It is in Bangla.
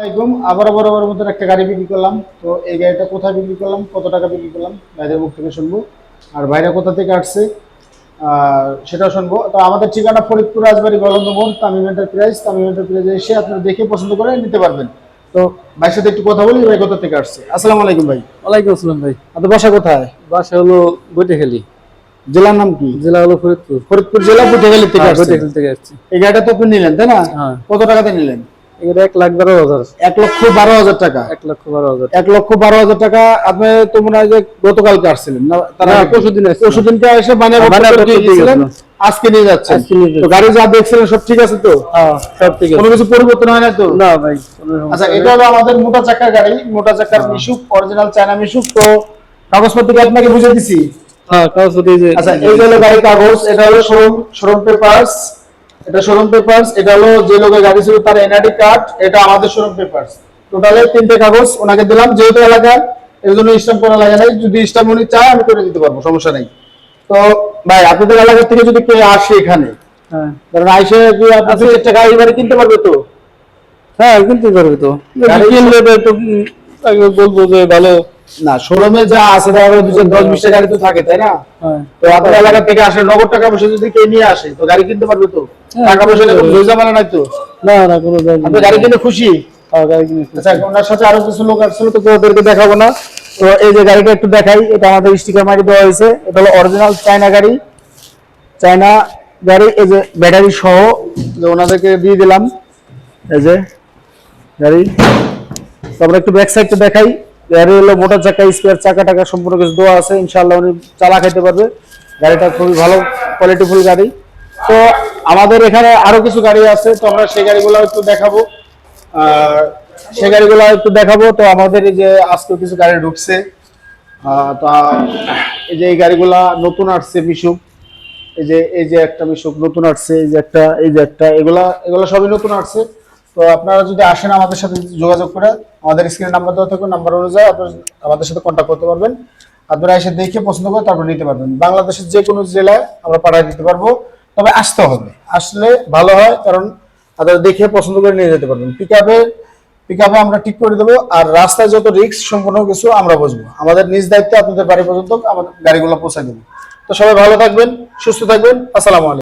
আসসালামাইকুম আবার বরাবর মতন একটা গাড়ি বিক্রি করলাম। তো এই গাড়িটা কোথায় বিক্রি করলাম? কত টাকা বিক্রি করলাম? ভাইদের মুখ থেকে শুনব। আর ভাইরা কোথা থেকে আসছে? সেটাও শুনব। তো আমাদের ঠিকানা ফরিদপুর রাজবাড়ি গলন্দ মোড় তামিম এন্টারপ্রাইজ তামিম এন্টারপ্রাইজে এসে আপনারা দেখে পছন্দ করে নিতে পারবেন। তো ভাইয়ের সাথে একটু কথা বলি ভাই কোথা থেকে আসছে? আসসালামু আলাইকুম ভাই। ওয়ালাইকুম আসসালাম ভাই। আপনার বাসা কোথায়? বাসা হলো বৈঠেখালি। জেলার নাম কি? জেলা হলো ফরিদপুর। ফরিদপুর জেলা থেকে আসছে। থেকে আসছি। এই গাড়িটা তো আপনি নিলেন তাই না? হ্যাঁ। কত টাকাতে নিলেন? এখানে এক লাখ বারো হাজার এক লক্ষ বারো হাজার টাকা? এক লক্ষ বারো হাজার এক লক্ষ বারো হাজার টাকা আপনি তো মনে হয় যে গতকালকে আসছিলেন। না তারা না, পরশুদিন আসছিলাম। পরশুদিনকে এসে বানিয়ে বানিয়ে করে দিয়ে দিয়ে গেছিলেন গেছিলাম। আজকে নিয়ে যাচ্ছেন। আজকে নিয়ে যাচ্ছি। তো গাড়ি যা দেখছিলেন সব ঠিক আছে তো? হ্যাঁ সব ঠিক কোনো কিছু পরিবর্তন হয় না তো? না ভাই আচ্ছা এটা হলো আমাদের মোটা চাকার গাড়ি। মোটা চাকার মিশুক অরিজিনাল চায়না মিশুক। তো কাগজপত্র আপনাকে বুঝে দিছি? হ্যাঁ কাগজপত্র আচ্ছা এই হলো গাড়ির কাগজ এটা হলো শোরুম শোরুম পেপারস। এটা শোরুম পেপারস এটা হলো যে লোকের গাড়ি ছিল তার এনআইডি কার্ড এটা আমাদের শোরুম পেপারস টোটালে তিনটে কাগজ ওনাকে দিলাম যেহেতু এলাকার এর জন্য করা লাগে নাই। যদি উনি চায় আমি করে দিতে পারব সমস্যা নেই। তো ভাই আপনাদের এলাকা থেকে যদি কেউ আসে এখানে হ্যাঁ। কারণ আইসে কি আপনাদের একটা গাড়ি বাড়ি কিনতে পারবে তো? হ্যাঁ কিনতে পারবে তো। গাড়ি- কিনলে তো আগে বলব যে ভালো না শোরুমে যা আছে তাহলে দুজন দশ বিশটা গাড়ি তো থাকে তাই না? হ্যাঁ। তো আপনার এলাকা থেকে আসে নগদ টাকা পয়সা যদি কেউ নিয়ে আসে তো গাড়ি কিনতে পারবে তো? হ্যাঁ, টাকা পয়সা পারবে। জমা নাই তো? না না কোনো আপনি গাড়ি কিনে খুশি? হ্যাঁ কিনে আচ্ছা ওনার সাথে আরও কিছু লোক আসছিল তো ওদেরকে দেখাবো না। তো এই যে গাড়িটা একটু দেখাই এটা আমাদের স্টিকার মারি দেওয়া হয়েছে। এটা হলো অরিজিনাল চায়না গাড়ি। চায়না গাড়ি এই যে ব্যাটারি সহ যে ওনাদেরকে দিয়ে দিলাম। এই যে গাড়ি। তারপরে একটু ব্যাক সাইডটা দেখাই। গাড়ি হলো মোটর চাকা স্পেয়ার চাকা টাকা সম্পূর্ণ কিছু দেওয়া আছে, ইনশাআল্লাহ উনি চালা খাইতে পারবে। গাড়িটা খুবই ভালো কোয়ালিটিফুল গাড়ি। তো আমাদের এখানে আরও কিছু গাড়ি আছে, তো আমরা সেই গাড়িগুলো একটু দেখাবো। সেই গাড়িগুলো একটু দেখাবো। তো আমাদের এই যে আজকে কিছু গাড়ি ঢুকছে। তা এই যে এই গাড়িগুলা নতুন আসছে মিশুক। এই যে এই যে একটা মিশুক নতুন আসছে, এই যে একটা, এই যে একটা, এগুলা এগুলা সবই নতুন আসছে। তো আপনারা যদি আসেন আমাদের সাথে যোগাযোগ করে, আমাদের স্ক্রিনে নাম্বার দেওয়া থাকবে নাম্বার অনুযায়ী আপনারা আমাদের সাথে কন্ট্যাক্ট করতে পারবেন। আপনারা এসে দেখে পছন্দ করে তারপর নিতে পারবেন। বাংলাদেশের যে কোনো জেলায় আমরা পাঠিয়ে দিতে পারব। তবে আসতে হবে। আসলে ভালো হয়, কারণ আপনারা দেখে পছন্দ করে নিয়ে যেতে পারবেন। পিক আপে পিক আপে আমরা ঠিক করে দেবো, আর রাস্তায় যত রিস্ক সম্পূর্ণ কিছু আমরা বুঝব। আমাদের নিজ দায়িত্বে আপনাদের বাড়ি পর্যন্ত আমাদের গাড়িগুলো পৌঁছে দেবো। তো সবাই ভালো থাকবেন, সুস্থ থাকবেন। আসসালামু আলাইকুম।